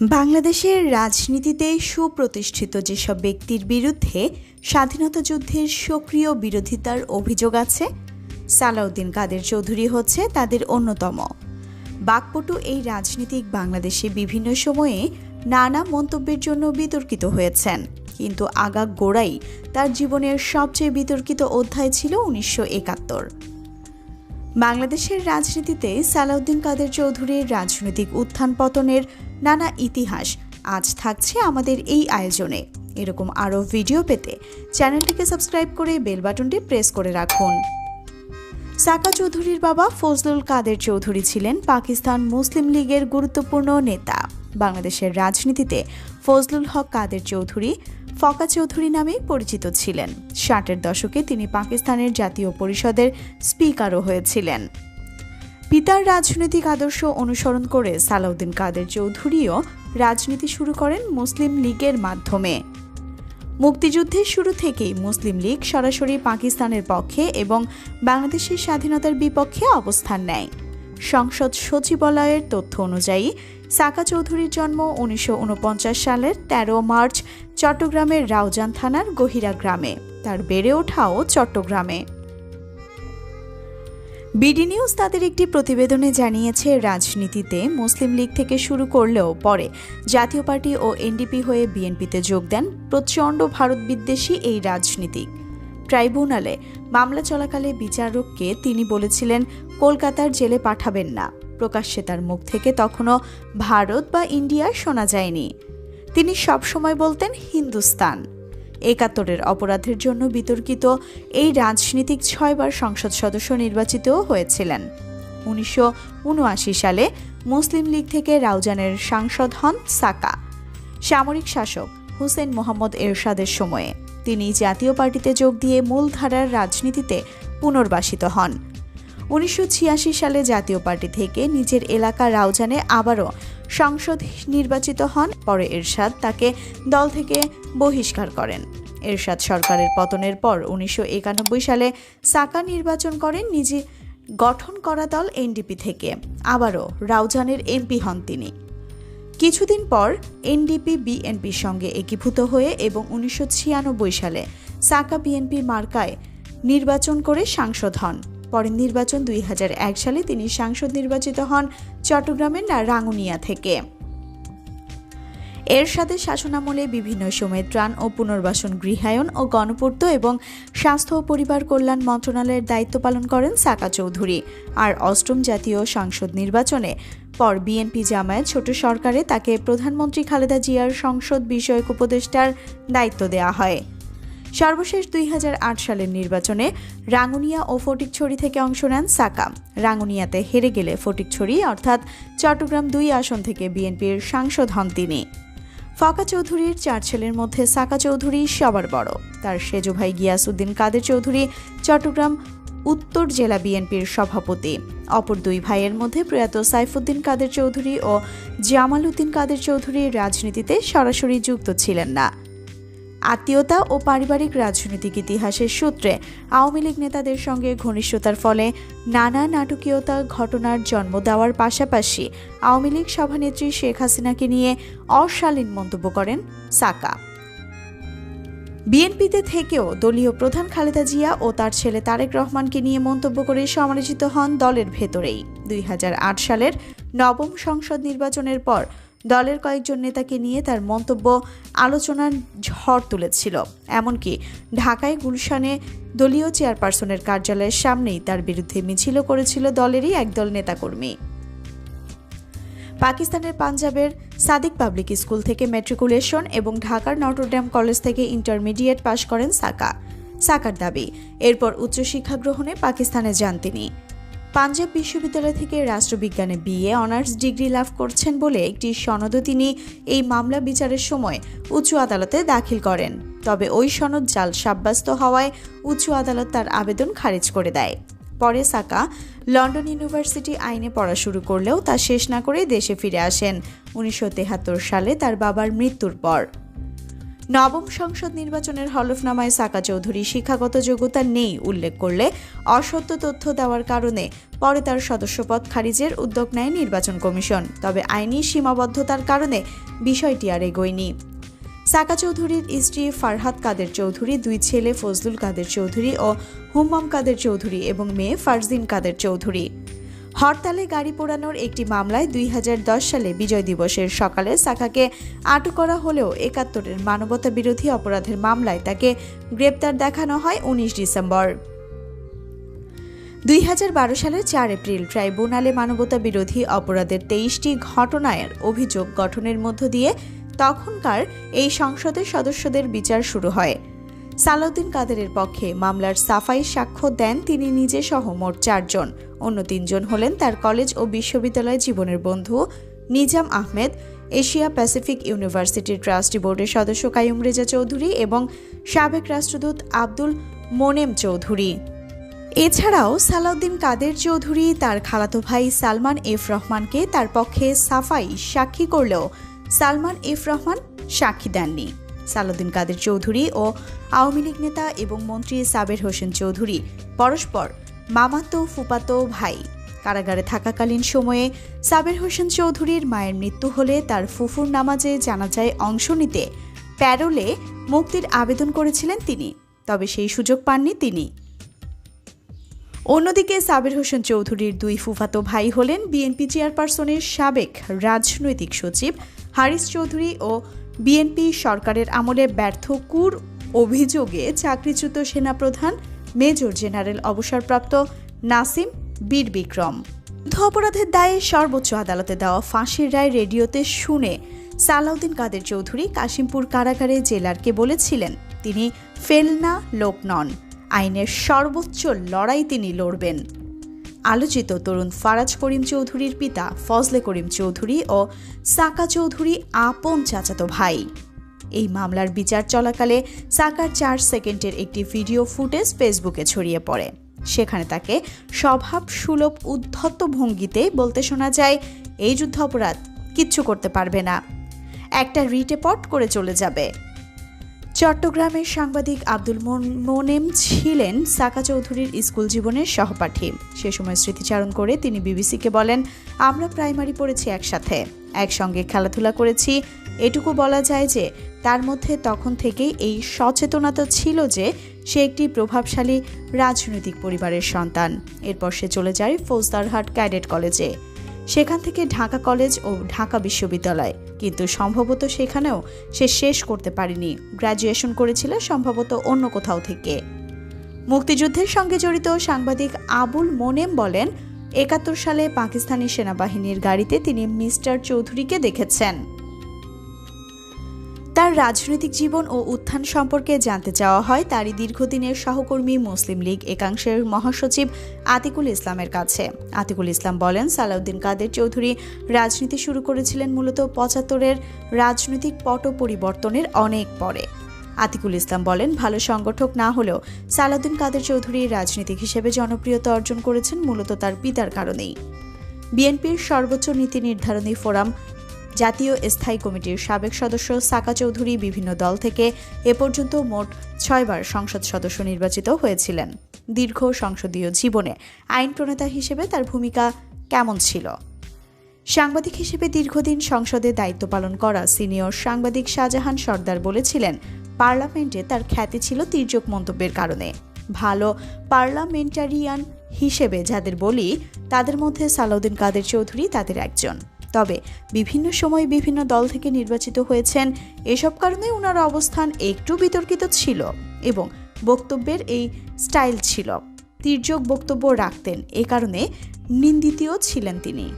বাংলাদেশের রাজনীতিতে সুপ্রতিষ্ঠিত যেসব ব্যক্তির বিরুদ্ধে স্বাধীনতা যুদ্ধের সক্রিয় বিরোধিতার অভিযোগ আছে, সালাউদ্দিন কাদের চৌধুরী হচ্ছে তাদের অন্যতম। বাকপটু এই রাজনীতিক বাংলাদেশে বিভিন্ন সময়ে নানা মন্তব্যের জন্য বিতর্কিত হয়েছেন, কিন্তু আগা গোড়াই তার জীবনের সবচেয়ে বিতর্কিত অধ্যায় ছিল উনিশশো একাত্তর। বাংলাদেশের রাজনীতিতে সালাউদ্দিন কাদের চৌধুরীর রাজনৈতিক উত্থান পতনের নানা ইতিহাস আজ থাকছে আমাদের এই আয়োজনে। এরকম আরও ভিডিও পেতে চ্যানেলটিকে সাবস্ক্রাইব করে বেল বাটনটি প্রেস করে রাখুন। সাকা চৌধুরীর বাবা ফজলুল কাদের চৌধুরী ছিলেন পাকিস্তান মুসলিম লীগের গুরুত্বপূর্ণ নেতা। বাংলাদেশের রাজনীতিতে ফজলুল হক কাদের চৌধুরী ফকা চৌধুরী নামেই পরিচিত ছিলেন। ষাটের দশকে তিনি পাকিস্তানের জাতীয় পরিষদের স্পিকারও হয়েছিলেন। পিতার রাজনৈতিক আদর্শ অনুসরণ করে সালাউদ্দিন কাদের চৌধুরীও রাজনীতি শুরু করেন মুসলিম লীগের মাধ্যমে। মুক্তিযুদ্ধের শুরু থেকেই মুসলিম লীগ সরাসরি পাকিস্তানের পক্ষে এবং বাংলাদেশের স্বাধীনতার বিপক্ষে অবস্থান নেয়। সংসদ সচিবালয়ের তথ্য অনুযায়ী, সাকা চৌধুরীর জন্ম উনিশশো ঊনপঞ্চাশ সালের ১৩ মার্চ চট্টগ্রামের রাউজান থানার গহিরা গ্রামে। তার বেড়ে ওঠাও চট্টগ্রামে। বিডি নিউজ তাদের একটি প্রতিবেদনে জানিয়েছে, রাজনীতিতে মুসলিম লীগ থেকে শুরু করলেও পরে জাতীয় পার্টি ও এনডিপি হয়ে বিএনপিতে যোগ দেন প্রচণ্ড ভারত বিদ্বেষী এই রাজনীতিক। ট্রাইব্যুনালে মামলা চলাকালে বিচারককে তিনি বলেছিলেন, কলকাতার জেলে পাঠাবেন না। প্রকাশ্যে তার মুখ থেকে তখনও, ভারত বা ইন্ডিয়া শোনা যায়নি। তিনি সবসময় বলতেন, হিন্দুস্তান। একাত্তরের অপরাধের জন্য বিতর্কিত এই রাজনীতিক ছয়বার সংসদ সদস্য নির্বাচিতও হয়েছিলেন। উনিশশো উনআশি সালে মুসলিম লীগ থেকে রাউজানের সাংসদ হন সাকা। সামরিক শাসক হুসেন মোহাম্মদ এরশাদের সময়ে তিনি জাতীয় পার্টিতে যোগ দিয়ে মূলধারার রাজনীতিতে পুনর্বাসিত হন। উনিশশো ছিয়াশি সালে জাতীয় পার্টি থেকে নিজের এলাকা রাউজানে আবারও সংসদ নির্বাচিত হন, পরে এরশাদ তাকে দল থেকে বহিষ্কার করেন। এরশাদ সরকারের পতনের পর উনিশশো একানব্বই সালে সাকা নির্বাচন করেন, নিজে গঠন করা দল এনডিপি থেকে। আবারও রাউজানের এমপি হন তিনি। কিছুদিন পর এনডিপি, বিএনপির সঙ্গে একীভূত হয়ে এবং উনিশশো ছিয়ানব্বই সালে সাকা বিএনপি মার্কায় নির্বাচন করে সাংসদ হন। পরের নির্বাচন দুই হাজার এক সালে তিনি সাংসদ নির্বাচিত হন চট্টগ্রামের রাঙ্গুনিয়া থেকে। এর সাথে শাসনামলে বিভিন্ন সময়ে ত্রাণ ও পুনর্বাসন গৃহায়ন ও গণপূর্ত এবং স্বাস্থ্য ও পরিবার কল্যাণ মন্ত্রণালয়ের দায়িত্ব পালন করেন সাকা চৌধুরী। আর অষ্টম জাতীয় সংসদ নির্বাচনে পর বিএনপি জামায়াত ছোট সরকারে তাকে প্রধানমন্ত্রী খালেদা জিয়ার সংসদ বিষয়ক উপদেষ্টার দায়িত্ব দেওয়া হয়। সর্বশেষ দুই হাজার আট সালের নির্বাচনে রাঙ্গুনিয়া ও ফটিকছড়ি থেকে অংশ নেন সাকা। রাঙ্গুনিয়াতে হেরে গেলে ফটিকছড়ি, অর্থাৎ চট্টগ্রাম দুই আসন থেকে বিএনপির সাংসদ হন তিনি। ফাকা চৌধুরীর চার ছেলের মধ্যে সাকা চৌধুরী সবার বড়। তার সেজু ভাই গিয়াসউদ্দিন কাদের চৌধুরী চট্টগ্রাম উত্তর জেলা বিএনপির সভাপতি। অপর দুই ভাইয়ের মধ্যে প্রয়াত সাইফুদ্দিন কাদের চৌধুরী ও জামাল উদ্দিন কাদের চৌধুরী রাজনীতিতে সরাসরি যুক্ত ছিলেন না। আত্মীয়তা ও পারিবারিক রাজনৈতিক ইতিহাসের সূত্রে আওয়ামী লীগ নেতাদের সঙ্গে ঘনিষ্ঠতার ফলে নানা নাটকীয়তা ঘটনার জন্ম দেওয়ার পাশাপাশি আওয়ামী লীগ সভানেত্রী শেখ হাসিনাকে নিয়ে অশালীন মন্তব্য করেন সাকা। বিএনপিতে থেকেও দলীয় প্রধান খালেদা জিয়া ও তার ছেলে তারেক রহমানকে নিয়ে মন্তব্য করে সমালোচিত হন দলের ভেতরেই। দুই হাজার আট সালের নবম সংসদ নির্বাচনের পর দলের কয়েকজন নেতাকে নিয়ে তার মন্তব্য আলোচনার ঝড় তুলেছিল। এমনকি ঢাকায় গুলশানে দলীয় চেয়ারপারসনের কার্যালয়ের সামনেই তার বিরুদ্ধে মিছিলও করেছিল দলেরই একদল নেতাকর্মী। পাকিস্তানের পাঞ্জাবের সাদিক পাবলিক স্কুল থেকে ম্যাট্রিকুলেশন এবং ঢাকার নটরড্যাম কলেজ থেকে ইন্টারমিডিয়েট পাশ করেন সাকা। সাকার দাবি, এরপর উচ্চশিক্ষা গ্রহণে পাকিস্তানে যান তিনি। পাঞ্জাব বিশ্ববিদ্যালয় থেকে রাষ্ট্রবিজ্ঞানে বিএ, অনার্স ডিগ্রি লাভ করছেন বলে একটি সনদ তিনি এই মামলা বিচারের সময় উচ্চ আদালতে দাখিল করেন। তবে ওই সনদ জাল সাব্যস্ত হওয়ায় উচ্চ আদালত তার আবেদন খারিজ করে দেয়। পরে সাকা লন্ডন ইউনিভার্সিটি আইনে পড়া শুরু করলেও তা শেষ না করে দেশে ফিরে আসেন। উনিশশো সালে তার বাবার মৃত্যুর পর। নবম সংসদ নির্বাচনের হলফনামায় সাকা চৌধুরী শিক্ষাগত যোগ্যতা নেই উল্লেখ করলে অসত্য তথ্য দেওয়ার কারণে পরে তার সদস্যপদ খারিজের উদ্যোগ নেয় নির্বাচন কমিশন। তবে আইনি সীমাবদ্ধতার কারণে বিষয়টি আর এগোয়নি। সাকা চৌধুরীর স্ত্রী ফারহাদ কাদের চৌধুরী, দুই ছেলে ফজলুল কাদের চৌধুরী ও হুম্মাম কাদের চৌধুরী এবং মেয়ে ফারজিন কাদের চৌধুরী। হরতালে গাড়ি পোড়ানোর একটি মামলায় দুই হাজার দশ সালে বিজয় দিবসের সকালে সাকাকে আটক করা হলেও একাত্তরের মানবতা বিরোধী অপরাধের মামলায় তাকে গ্রেপ্তার দেখানো হয় উনিশ ডিসেম্বর। দুই হাজার বারো সালের চার এপ্রিল ট্রাইব্যুনালে মানবতা বিরোধী অপরাধের তেইশটি ঘটনার অভিযোগ গঠনের মধ্য দিয়ে তখনকার এই সংসদের সদস্যদের বিচার শুরু হয়। সালাউদ্দিন কাদেরের পক্ষে মামলার সাফাই সাক্ষ্য দেন তিনি নিজে সহ মোট চারজন। অন্য তিনজন হলেন তার কলেজ ও বিশ্ববিদ্যালয় জীবনের বন্ধু নিজাম আহমেদ, এশিয়া প্যাসিফিক ইউনিভার্সিটির ট্রাস্টি বোর্ডের সদস্য কায়ুম রেজা চৌধুরী এবং সাবেক রাষ্ট্রদূত আব্দুল মোনেম চৌধুরী। এছাড়াও সালাউদ্দিন কাদের চৌধুরী, তার খালাতো ভাই সালমান এফ রহমানকে তার পক্ষে সাফাই সাক্ষী করলেও সালমান এফ রহমান সাক্ষী দেননি। সালাউদ্দিন কাদের চৌধুরী ও আওয়ামী লীগ নেতা এবং মন্ত্রী সাবের হোসেন চৌধুরী। পরস্পর মামাতো, ফুপাতো ভাই। কারাগারে থাকাকালীন সময়ে সাবের হোসেন চৌধুরীর মায়ের মৃত্যু হলে তার ফুফুর নামাজে জানাজায় অংশ নিতে প্যারোলে মুক্তির আবেদন করেছিলেন তিনি, তবে সেই সুযোগ পাননি তিনি। অন্যদিকে সাবির হোসেন চৌধুরীর দুই ফুফাতো ভাই হলেন বিএনপি চেয়ারপারসনের সাবেক রাজনৈতিক সচিব হারিস চৌধুরী ও বিএনপি সরকারের আমলে ব্যর্থ কুর অভিযোগে চাকরিচ্যুত সেনাপ্রধান মেজর জেনারেল অবসরপ্রাপ্ত নাসিম বীর বিক্রম। যুদ্ধ অপরাধের দায়ে সর্বোচ্চ আদালতে দেওয়া ফাঁসির রায় রেডিওতে শুনে সালাউদ্দিন কাদের চৌধুরী কাশিমপুর কারাগারে জেলারকে বলেছিলেন, তিনি ফেলনা লোক নন। আইনের সর্বোচ্চ লড়াই তিনি লড়বেন। আলোচিত তরুণ ফারাজ করিম চৌধুরীর পিতা ফজলে করিম চৌধুরী ও সাকা চৌধুরী আপন চাচাতো ভাই। এই মামলার বিচার চলাকালে সাকার চার সেকেন্ডের একটি ভিডিও ফুটেজ ফেসবুকে ছড়িয়ে পড়ে। সেখানে তাকে স্বভাব সুলভ উদ্ধত্ত ভঙ্গিতে বলতে শোনা যায়, এই যুদ্ধ অপরাধ কিচ্ছু করতে পারবে না। একটা রিটেপট করে চলে যাবে। চট্টগ্রামের সাংবাদিক আব্দুল মোনেম ছিলেন সাকা চৌধুরীর স্কুল জীবনের সহপাঠী। সে সময় স্মৃতিচারণ করে তিনি বিবিসিকে বলেন, আমরা প্রাইমারি পড়েছি একসাথে। একসঙ্গে খেলাধুলা করেছি। এটুকু বলা যায় যে, তার মধ্যে তখন থেকেই এই সচেতনতা ছিল যে, সে একটি প্রভাবশালী রাজনৈতিক পরিবারের সন্তান। এরপর সে চলে যায় ফৌজদারহাট ক্যাডেট কলেজে। সেখান থেকে ঢাকা কলেজ ও ঢাকা বিশ্ববিদ্যালয়। কিন্তু সম্ভবত সেখানেও সে শেষ করতে পারেনি। গ্র্যাজুয়েশন করেছিল সম্ভবত অন্য কোথাও থেকে। মুক্তিযুদ্ধের সঙ্গে জড়িত সাংবাদিক আবুল মোনেম বলেন, একাত্তর সালে পাকিস্তানি সেনাবাহিনীর গাড়িতে তিনি মিস্টার চৌধুরীকে দেখেছেন। তার রাজনৈতিক জীবন ও উত্থান সম্পর্কে জানতে চাওয়া হয়, তারই দীর্ঘদিনের সহকর্মী মুসলিম লীগ একাংশের মহাসচিব আতিকুল ইসলামের কাছে। আতিকুল ইসলাম বলেন, সালাউদ্দিন কাদের চৌধুরী রাজনীতি শুরু করেছিলেন মূলত পঁচাত্তরের রাজনৈতিক পট পরিবর্তনের অনেক পরে। আতিকুল ইসলাম বলেন, ভালো সংগঠক না হলেও সালাউদ্দিন কাদের চৌধুরী রাজনীতিক হিসেবে জনপ্রিয়তা অর্জন করেছেন, মূলত তার পিতার কারণেই। বিএনপির সর্বোচ্চ নীতি নির্ধারণী ফোরাম জাতীয় স্থায়ী কমিটির সাবেক সদস্য সাকা চৌধুরী বিভিন্ন দল থেকে এ পর্যন্ত মোট ছয়বার সংসদ সদস্য নির্বাচিত হয়েছিলেন। দীর্ঘ সংসদীয় জীবনে আইন প্রণেতা হিসেবে তার ভূমিকা কেমন ছিল? সাংবাদিক হিসেবে দীর্ঘদিন সংসদে দায়িত্ব পালন করা সিনিয়র সাংবাদিক শাহজাহান সর্দার বলেছিলেন, পার্লামেন্টে তার খ্যাতি ছিল তির্যক মন্তব্যের কারণে। ভালো পার্লামেন্টারিয়ান হিসেবে যাদের বলি, তাদের মধ্যে সালাউদ্দিন কাদের চৌধুরী তাদের একজন। তবে বিভিন্ন সময় বিভিন্ন দল থেকে নির্বাচিত হয়েছেন। এসব কারণে ওনার অবস্থান একটু বিতর্কিত ছিল এবং বক্তব্যের এই স্টাইল ছিল। তির্যক বক্তব্য রাখতেন এ কারণে নিন্দিতও ছিলেন তিনি।